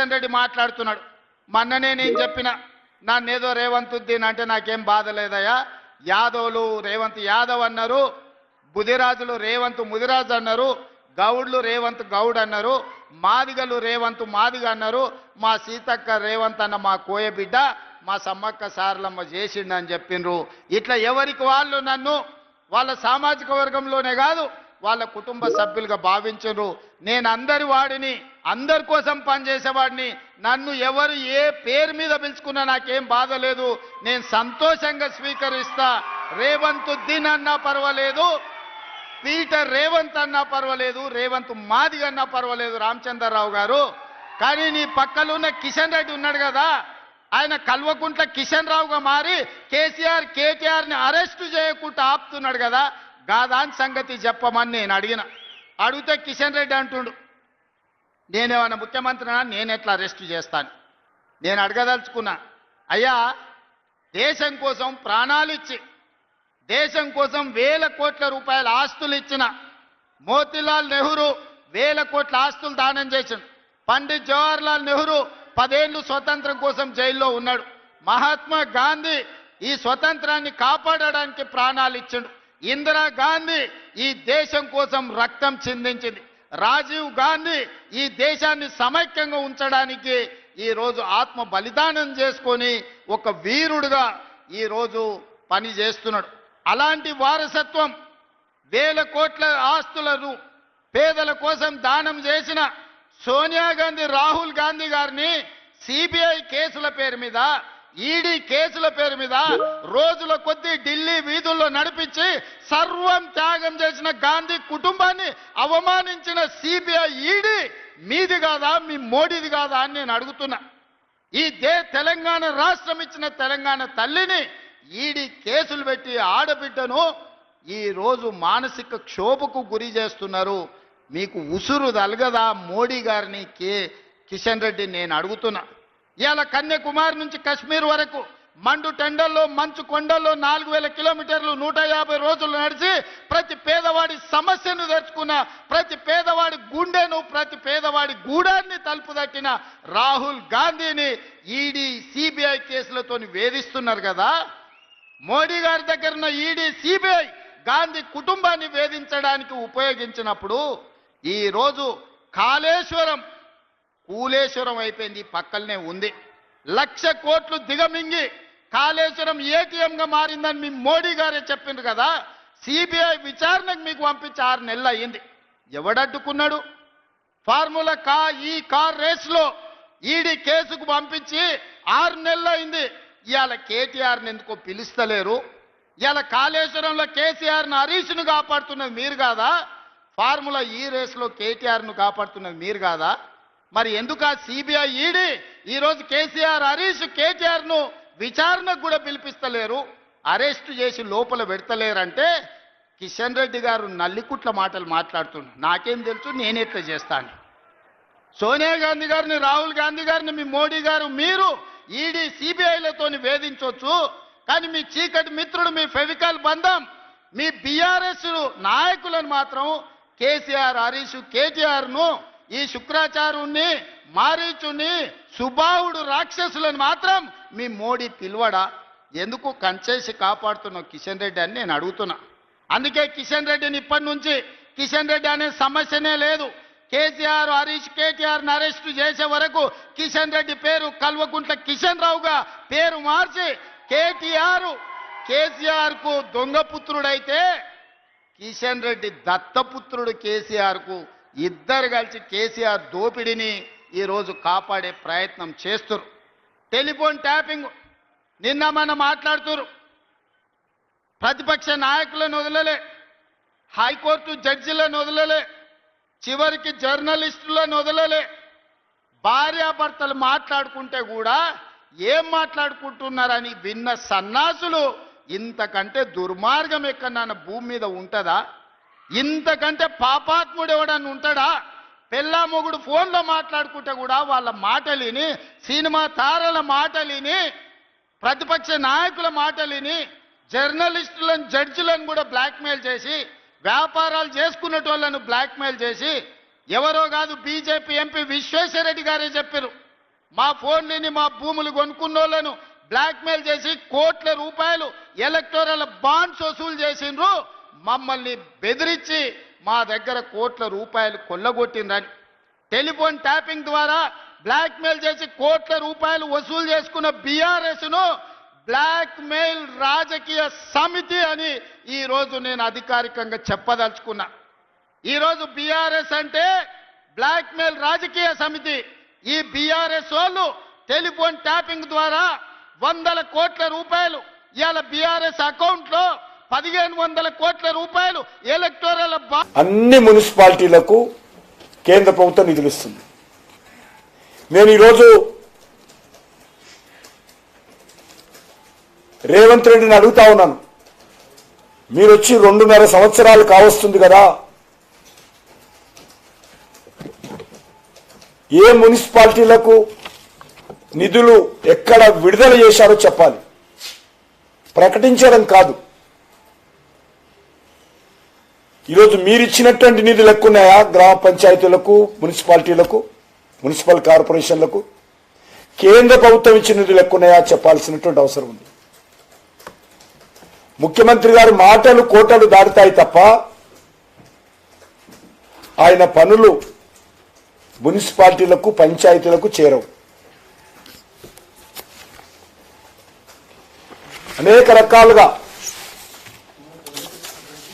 కిషన్ రెడ్డి మాట్లాడుతున్నాడు. మొన్ననే నేను చెప్పిన నన్నేదో రేవంత్ ఉద్దీన్ అంటే నాకేం బాధ లేదయ్యా. యాదవులు రేవంత్ యాదవ్ అన్నారు బుధిరాజులు రేవంత్ ముదిరాజు అన్నారు గౌడ్లు రేవంత్ గౌడ్ అన్నారు మాదిగలు రేవంత్ మాదిగ అన్నారు మా సీతక్క రేవంత్ అన్న మా కోయ బిడ్డ మా సమ్మక్క సారలమ్మ చేసిండని చెప్పిండ్రు ఇట్లా ఎవరికి వాళ్ళు నన్ను వాళ్ళ సామాజిక వర్గంలోనే కాదు వాళ్ళ కుటుంబ సభ్యులుగా భావించరు. నేను అందరి వాడిని అందరి కోసం పనిచేసేవాడిని నన్ను ఎవరు ఏ పేరు మీద పిలుచుకున్నా నాకేం బాధ లేదు. నేను సంతోషంగా స్వీకరిస్తా. రేవంత్ ఉద్దీన్ అన్నా పర్వాలేదు పీటర్ రేవంత్ అన్నా పర్వాలేదు రేవంత్ మాదిగ అన్నా పర్వాలేదు రామచంద్రరావు గారు. కానీ నీ పక్కలో ఉన్న కిషన్ రెడ్డి ఉన్నాడు కదా ఆయన కల్వకుంట్ల కిషన్ రావుగా మారి కేసీఆర్ కేటీఆర్ని అరెస్టు చేయకుండా ఆపుతున్నాడు కదా గాదాని సంగతి చెప్పమని నేను అడిగిన. అడిగితే కిషన్ రెడ్డి అంటుండు నేనేమన్నా ముఖ్యమంత్రినా? నేను ఎట్లా అరెస్ట్ చేస్తాను? నేను అడగదలుచుకున్నా అయ్యా దేశం కోసం ప్రాణాలు ఇచ్చి దేశం కోసం వేల కోట్ల రూపాయల ఆస్తులు ఇచ్చిన మోతీలాల్ నెహ్రూ వేల కోట్ల ఆస్తులు దానం చేసిండు. పండిత్ జవహర్లాల్ నెహ్రూ పదేళ్ళు స్వతంత్రం కోసం జైల్లో ఉన్నాడు. మహాత్మా గాంధీ ఈ స్వతంత్రాన్ని కాపాడడానికి ప్రాణాలు ఇచ్చిండు. ఇందిరా గాంధీ ఈ దేశం కోసం రక్తం చిందించింది. రాజీవ్ గాంధీ ఈ దేశాన్ని సమైక్యంగా ఉంచడానికి ఈ రోజు ఆత్మ బలిదానం చేసుకొని ఒక వీరుడుగా ఈ రోజు పని చేస్తున్నాడు. అలాంటి వారసత్వం వేల కోట్ల ఆస్తులను పేదల కోసం దానం చేసిన సోనియా గాంధీ రాహుల్ గాంధీ గారిని సిబిఐ కేసుల పేరు మీద ఈడీ కేసుల పేరు మీద రోజుల కొద్దీ ఢిల్లీ వీధుల్లో నడిపించి సర్వం త్యాగం చేసిన గాంధీ కుటుంబాన్ని అవమానించిన సిబిఐ ఈడీ మీది కాదా మీ మోడీది కాదా అని నేను అడుగుతున్నా. ఈ దే తెలంగాణ రాష్ట్రం ఇచ్చిన తెలంగాణ తల్లిని ఈడీ కేసులు పెట్టి ఆడబిడ్డను ఈ రోజు మానసిక క్షోభకు గురి చేస్తున్నారు. మీకు ఉసురు తలగదా మోడీ గారిని కే కిషన్ రెడ్డి నేను అడుగుతున్నా. ఇవాళ కన్యాకుమారి నుంచి కశ్మీర్ వరకు మండు టెండల్లో మంచు కొండల్లో నాలుగు వేల కిలోమీటర్లు నూట యాభై రోజులు నడిచి ప్రతి పేదవాడి సమస్యను తెచ్చుకున్న ప్రతి పేదవాడి గుండెను ప్రతి పేదవాడి గూడాన్ని తలుపు తట్టిన రాహుల్ గాంధీని ఈడీ సిబిఐ కేసులతో వేధిస్తున్నారు కదా. మోడీ గారి దగ్గర ఉన్న ఈడీ సిబిఐ గాంధీ కుటుంబాన్ని వేధించడానికి ఉపయోగించినప్పుడు ఈ రోజు కాళేశ్వరం కూలేశ్వరం అయిపోయింది పక్కలనే ఉంది. లక్ష కోట్లు దిగమింగి కాళేశ్వరం ఏటీఎంగా మారిందని మీ మోడీ గారే చెప్పిండ్రు కదా సిబిఐ విచారణకు మీకు పంపించి ఆరు నెలలు అయ్యింది. ఎవడడ్డుకున్నాడు? ఫార్ములా కా ఈ కార్ రేస్లో ఈడీ కేసుకు పంపించి ఆరు నెలలు అయింది. ఇవాళ కేటీఆర్ని ఎందుకో పిలుస్తలేరు? ఇవాళ కాళేశ్వరంలో కేసీఆర్ను హరీష్ను కాపాడుతున్నది మీరు కాదా? ఫార్ములా ఈ రేస్లో కేటీఆర్ను కాపాడుతున్నది మీరు కాదా? మరి ఎందుకు ఆ సిబిఐ ఈడీ ఈరోజు కేసీఆర్ హరీష్ కేటీఆర్ను విచారణకు కూడా పిలిపిస్తలేరు. అరెస్ట్ చేసి లోపల పెడతలేరంటే కిషన్ రెడ్డి గారు నల్లికుట్ల మాటలు మాట్లాడుతున్నారు నాకేం తెలుసు నేనెట్లా చేస్తాను. సోనియా గాంధీ గారిని రాహుల్ గాంధీ గారిని మీ మోడీ గారు మీరు ఈడీ సిబిఐలతోని వేధించవచ్చు కానీ మీ చీకటి మిత్రుడు మీ ఫెవికాల్ బంధం మీ బీఆర్ఎస్ నాయకులను మాత్రం కేసీఆర్ హరీష్ కేటీఆర్ను ఈ శుక్రాచార్యుణ్ణి మారీచుని సుబాహుడు రాక్షసులను మాత్రం మీ మోడీ పిలువడా? ఎందుకు కంచేసి కాపాడుతున్న కిషన్ రెడ్డి అని నేను అడుగుతున్నా. అందుకే కిషన్ రెడ్డిని ఇప్పటి నుంచి కిషన్ రెడ్డి అనే సమస్యనే లేదు. కేసీఆర్ హరీష్ కేటీఆర్ అరెస్ట్ చేసే వరకు కిషన్ రెడ్డి పేరు కల్వకుంట్ల కిషన్ రావుగా పేరు మార్చి కేటీఆర్ కేసీఆర్కు దొంగపుత్రుడైతే కిషన్ రెడ్డి దత్తపుత్రుడు కేసీఆర్కు ఇద్దరు కలిసి కేసీఆర్ దోపిడిని ఈరోజు కాపాడే ప్రయత్నం చేస్తురు. టెలిఫోన్ ట్యాపింగ్ నిన్న మనం మాట్లాడుతురు. ప్రతిపక్ష నాయకులను వదలలే. హైకోర్టు జడ్జిలను వదలలే. చివరికి జర్నలిస్టులను వదలలే. భార్యాభర్తలు మాట్లాడుకుంటే కూడా ఏం మాట్లాడుకుంటున్నారని విన్న సన్నాసులు ఇంతకంటే దుర్మార్గం ఎక్కడన్నా భూమి మీద ఉంటుందా? ఇంతకంటే పాపాత్ముడు ఎవడన్నా ఉంటాడా? పెళ్ళా మొగుడు ఫోన్లో మాట్లాడుకుంటే కూడా వాళ్ళ మాటలిని సినిమా తారల మాటలిని ప్రతిపక్ష నాయకుల మాటలిని జర్నలిస్టులను జడ్జిలను కూడా బ్లాక్మెయిల్ చేసి వ్యాపారాలు చేసుకునేటోళ్ళను బ్లాక్మెయిల్ చేసి ఎవరో కాదు బీజేపీ ఎంపీ విశ్వేశ్వరరెడ్డి గారే చెప్పారు. మా ఫోన్లని మా భూములు కొనుక్కున్నోళ్ళను బ్లాక్మెయిల్ చేసి కోట్ల రూపాయలు ఎలక్టోరల్ బాండ్స్ వసూలు చేసిండ్రు. మమ్మల్ని బెదిరించి మా దగ్గర కోట్ల రూపాయలు కొల్లగొట్టిందని. టెలిఫోన్ ట్యాపింగ్ ద్వారా బ్లాక్మెయిల్ చేసి కోట్ల రూపాయలు వసూలు చేసుకున్న బీఆర్ఎస్ను బ్లాక్మెయిల్ రాజకీయ సమితి అని ఈరోజు నేను అధికారికంగా చెప్పదలుచుకున్నా. ఈరోజు బీఆర్ఎస్ అంటే బ్లాక్మెయిల్ రాజకీయ సమితి. ఈ బీఆర్ఎస్ వాళ్ళు టెలిఫోన్ ట్యాపింగ్ ద్వారా వందల కోట్ల రూపాయలు ఇవాళ బీఆర్ఎస్ అకౌంట్లో పదిహేను వందల కోట్ల రూపాయలు ఎలక్టోరల్ అన్ని మున్సిపాలిటీలకు కేంద్ర ప్రభుత్వం నిధులు ఇస్తుంది. నేను ఈరోజు రేవంత్ రెడ్డిని అడుగుతా ఉన్నాను. మీరు వచ్చి రెండున్నర సంవత్సరాలు కావస్తుంది కదా. ఏ మున్సిపాలిటీలకు నిధులు ఎక్కడ విడుదల చేశారో చెప్పాలి. ప్రకటించడం కాదు. ఈరోజు మీరు ఇచ్చినటువంటి నిధులు లెక్కున్నాయా? గ్రామ పంచాయతీలకు మున్సిపాలిటీలకు మున్సిపల్ కార్పొరేషన్లకు? కేంద్ర ప్రభుత్వం ఇచ్చిన నిధులు లెక్కున్నాయా? చెప్పాల్సినటువంటి అవసరం ఉంది. ముఖ్యమంత్రి గారి మాటలు కోటలు దాటుతాయి తప్ప ఆయన పనులు మున్సిపాలిటీలకు పంచాయతీలకు చేరవు. అనేక రకాలుగా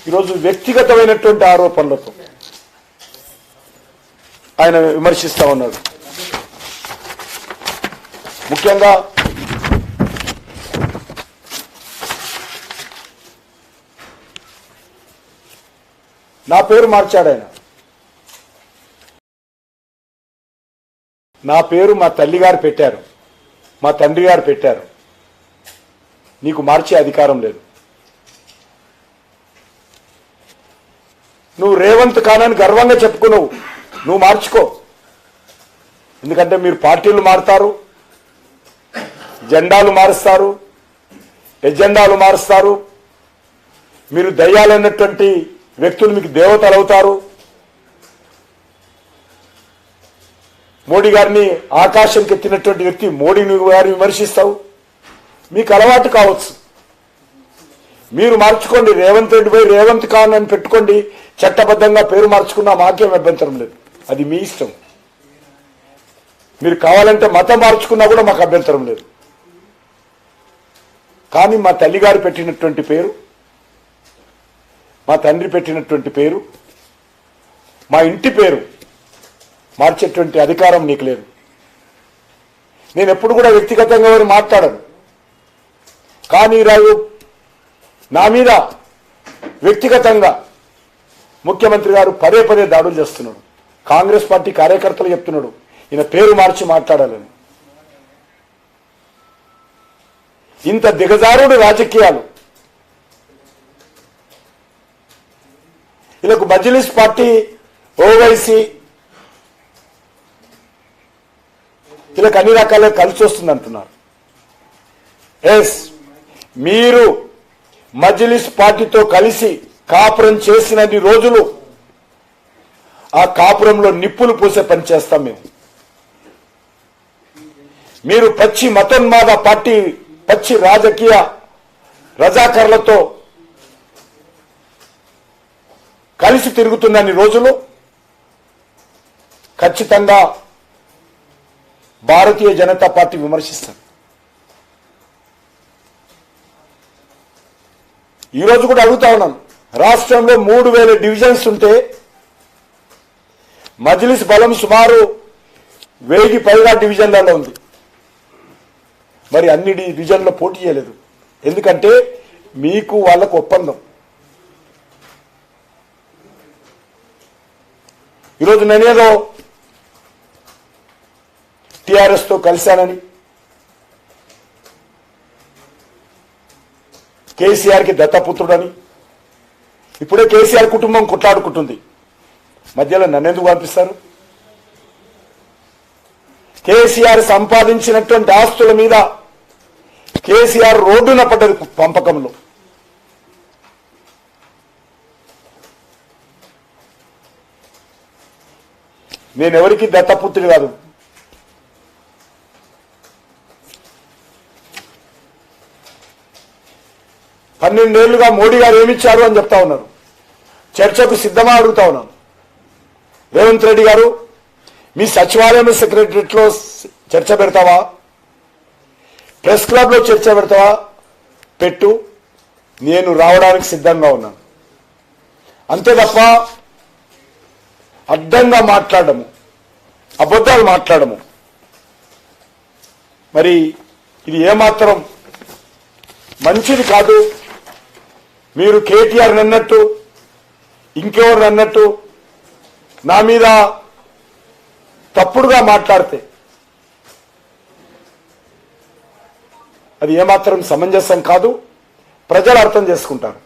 ఈరోజు వ్యక్తిగతమైనటువంటి ఆరోపణలతో ఆయన విమర్శిస్తా ఉన్నాడు. ముఖ్యంగా నా పేరు మార్చాడు ఆయన. నా పేరు మా తల్లి గారు పెట్టారు. మా తండ్రి గారు పెట్టారు. నీకు మార్చే అధికారం లేదు. నువ్వు రేవంత్ కానని గర్వంగా చెప్పుకున్నావు. నువ్వు మార్చుకో. ఎందుకంటే మీరు పార్టీలు మారుతారు జెండాలు మారుస్తారు ఎజెండాలు మారుస్తారు. మీరు దయ్యాలైనటువంటి వ్యక్తులు మీకు దేవతలు అవుతారు. మోడీ గారిని ఆకాశంకి ఎత్తినటువంటి వ్యక్తి మోడీని గారిని విమర్శిస్తావు. మీకు అలవాటు కావచ్చు. మీరు మార్చుకోండి రేవంత్ రెడ్డి పోయి రేవంత్ ఖాన్ అని పెట్టుకోండి. చట్టబద్ధంగా పేరు మార్చుకున్నా మాకేం అభ్యంతరం లేదు. అది మీ ఇష్టం. మీరు కావాలంటే మతం మార్చుకున్నా కూడా మాకు అభ్యంతరం లేదు. కానీ మా తల్లిగారు పెట్టినటువంటి పేరు మా తండ్రి పెట్టినటువంటి పేరు మా ఇంటి పేరు మార్చేటువంటి అధికారం నీకు లేదు. నేను ఎప్పుడు కూడా వ్యక్తిగతంగా ఎవరు మాట్లాడను. కానీ రాజు నా మీద వ్యక్తిగతంగా ముఖ్యమంత్రి గారు పదే పదే దాడులు చేస్తున్నాడు. కాంగ్రెస్ పార్టీ కార్యకర్తలు చెప్తున్నాడు. ఈయన పేరు మార్చి మాట్లాడాలని. ఇంత దిగజారుడు రాజకీయాలు. వీళ్ళకు మజ్లిస్ పార్టీ ఓవైసీ వీళ్ళకి అన్ని రకాలుగా కలిసి వస్తుంది అంటున్నారు. ఎస్ మీరు మజ్లిస్ పార్టీతో కలిసి కాపురం చేసినన్ని రోజులు ఆ కాపురంలో నిప్పులు పూసే పని చేస్తాం మేము. మీరు పచ్చి మతోన్మాద పార్టీ పచ్చి రాజకీయ రజాకర్లతో కలిసి తిరుగుతున్నన్ని రోజులు ఖచ్చితంగా భారతీయ జనతా పార్టీ విమర్శిస్తారు. ఈరోజు కూడా అడుగుతా ఉన్నాను. రాష్ట్రంలో మూడు వేల డివిజన్స్ ఉంటే మజ్లిస్ బలం సుమారు వెయ్యి పైగా డివిజన్లలో ఉంది. మరి అన్ని డివిజన్లో పోటీ చేయలేదు. ఎందుకంటే మీకు వాళ్ళకు ఒప్పందం. ఈరోజు నేనేదో టీఆర్ఎస్తో కలిశానని కేసీఆర్కి దత్తపుత్రుడని ఇప్పుడే కేసీఆర్ కుటుంబం కొట్లాడుకుంటుంది. మధ్యలో నన్నెందుకు పంపిస్తారు? కేసీఆర్ సంపాదించినటువంటి ఆస్తుల మీద కేసీఆర్ రోడ్డున పడ్డది పంపకంలో. నేను ఎవరికి దత్తపుత్రుడు కాదు. పన్నెండేళ్ళుగా మోడీ గారు ఏమిచ్చారు అని చెప్తా ఉన్నారు. చర్చకు సిద్ధమా అడుగుతా ఉన్నాను. రేవంత్ రెడ్డి గారు మీ సచివాలయం సెక్రటరియట్లో చర్చ పెడతావా? ప్రెస్ క్లబ్లో చర్చ పెడతావా? పెట్టు నేను రావడానికి సిద్ధంగా ఉన్నాను. అంతే తప్ప అడ్డంగా మాట్లాడము అబద్ధాలు మాట్లాడము. మరి ఇది ఏమాత్రం మంచిది కాదు. మీరు కేటీఆర్ అన్నట్టు ఇంకెవరు అన్నట్టు నా మీద తప్పుడుగా మాట్లాడితే అది ఏమాత్రం సమంజసం కాదు ప్రజలు అర్థం చేసుకుంటారు.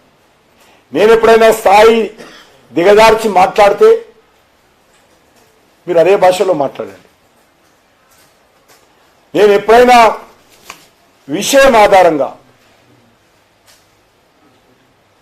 నేను ఎప్పుడైనా స్థాయి దిగజార్చి మాట్లాడితే మీరు అదే భాషలో మాట్లాడండి. నేను ఎప్పుడైనా విషయం ఆధారంగా